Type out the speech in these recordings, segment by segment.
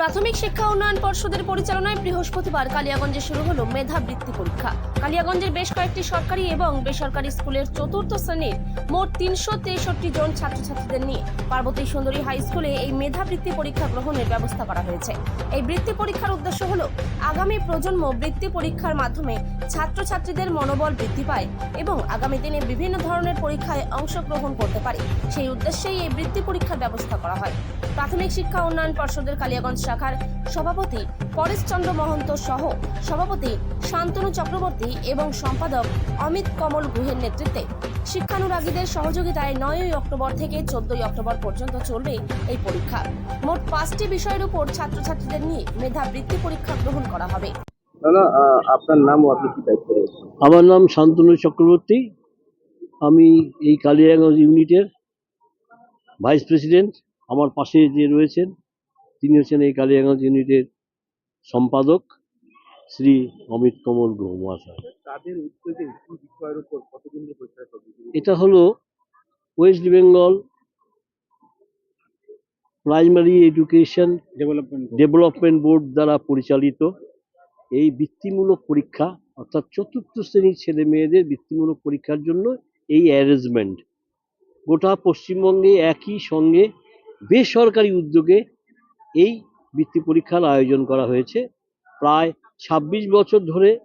প্রাথমিক শিক্ষা উন্নয়ন পর্ষদের পরিচালনায় বৃহস্পতিবার কালিয়াগঞ্জে শুরু হলো মেধা বৃত্তি পরীক্ষা। কালিয়াগঞ্জের বেশ কয়েকটি সরকারি এবং বেসরকারি স্কুলের চতুর্থ শ্রেণির মোট তিনশো তেষট্টি জন ছাত্রছাত্রীদের নিয়ে পার্বতী সুন্দরী হাই স্কুলে এই মেধা বৃত্তি পরীক্ষা গ্রহণের ব্যবস্থা করা হয়েছে। এই বৃত্তি পরীক্ষার উদ্দেশ্য হল আগামী প্রজন্ম বৃত্তি পরীক্ষার মাধ্যমে ছাত্রছাত্রীদের মনোবল বৃদ্ধি পায় এবং আগামী দিনে বিভিন্ন ধরনের পরীক্ষায় অংশগ্রহণ করতে পারে। সেই উদ্দেশ্যেই এই বৃত্তি পরীক্ষার ব্যবস্থা করা হয়। প্রাথমিক শিক্ষা উন্নয়ন পর্ষদের কালিয়াগঞ্জ শাখার সভাপতি পরেশচন্দ্র মহন্ত সহ সভাপতি শান্তনু চক্রবর্তী এবং সম্পাদক অমিত কমল গুহের নেতৃত্বে শিক্ষানুরাগীদের সহযোগিতায় নয়ই অক্টোবর থেকে চোদ্দই অক্টোবর পর্যন্ত চলবে এই পরীক্ষা। মোট পাঁচটি বিষয়ের উপর ছাত্রছাত্রীদের নিয়ে মেধা বৃত্তি পরীক্ষা গ্রহণ করা হবে। আপনার নাম আপনি কি দায়িত্বে আমার নাম শান্তনু চক্রবর্তী। আমি এই কালিয়াগঞ্জ ইউনিটের ভাইস প্রেসিডেন্ট। আমার পাশে যে রয়েছেন তিনি হচ্ছেন এই কালিয়াগঞ্জ ইউনিটের সম্পাদক শ্রী অমিত কমল গুহ মহাশয় চলবে এটা হলো West Bengal primary education development development board দ্বারা পরিচালিত এই বৃত্তিমূলক পরীক্ষা অর্থাৎ চতুর্থ শ্রেণির ছেলে মেয়েদের বৃত্তিমূলক পরীক্ষার জন্য এই অ্যারেঞ্জমেন্ট গোটা পশ্চিমবঙ্গে একই সঙ্গে বেসরকারি উদ্যোগে এই বৃত্তি পরীক্ষার আয়োজন করা হয়েছে। প্রায় ছাব্বিশ বছর ধরে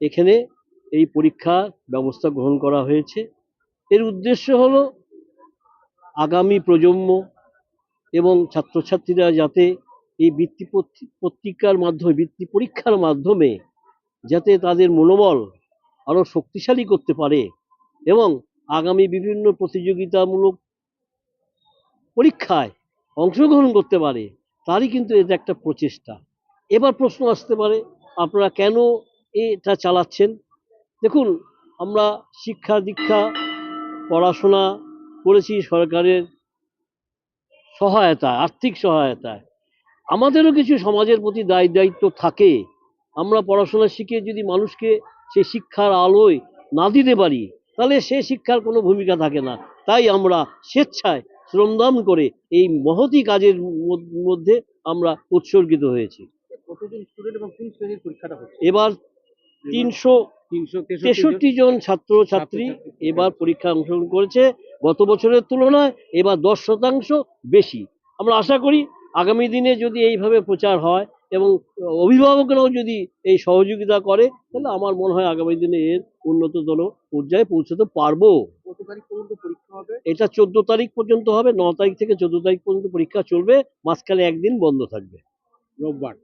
এখানে এই পরীক্ষার ব্যবস্থা গ্রহণ করা হয়েছে। এর উদ্দেশ্য হল আগামী প্রজন্ম এবং ছাত্রছাত্রীরা যাতে এই বৃত্তি পত্রি- পত্রিকার মাধ্যমে, বৃত্তি পরীক্ষার মাধ্যমে যাতে তাদের মনোবল আরও শক্তিশালী করতে পারে এবং আগামী বিভিন্ন প্রতিযোগিতামূলক পরীক্ষায় অংশগ্রহণ করতে পারে। তারই কিন্তু এটা একটা প্রচেষ্টা। এবার প্রশ্ন আসতে পারে, আপনারা কেন এটা চালাচ্ছেন? দেখুন, আমরা শিক্ষা দীক্ষা, পড়াশোনা করেছি সরকারের সহায়তায়, আর্থিক সহায়তায়। আমাদেরও কিছু সমাজের প্রতি দায়, দায়িত্ব থাকে। আমরা পড়াশোনা শিখে যদি মানুষকে সেই শিক্ষার আলোয় না দিতে পারি, তাহলে সে শিক্ষার কোনো ভূমিকা থাকে না। তাই আমরা স্বেচ্ছায় শ্রমদান করে এই মহতি কাজের মধ্য- আমরা উৎসর্গিত হয়েছি। এবার তিনশো তিনশো তেষট্টি জন ছাত্র ছাত্রী এবার পরীক্ষা অংশগ্রহণ করেছে। গত বছরের তুলনায় এবার দশ শতাংশ বেশি। আমরা আশা করি আগামী দিনে যদি এইভাবে প্রচার হয় এবং অভিভাবকরাও যদি এই সহযোগিতা করে তাহলে আমার মনে হয় আগামী দিনে এর উন্নত উন্নততর পর্যায়ে পৌঁছতে পারব। তারিখ পর্যন্ত পরীক্ষা হবে? এটা চোদ্দ তারিখ পর্যন্ত হবে ন তারিখ থেকে চোদ্দ তারিখ পর্যন্ত পরীক্ষা চলবে মাঝখানে একদিন বন্ধ থাকবে। রোববার।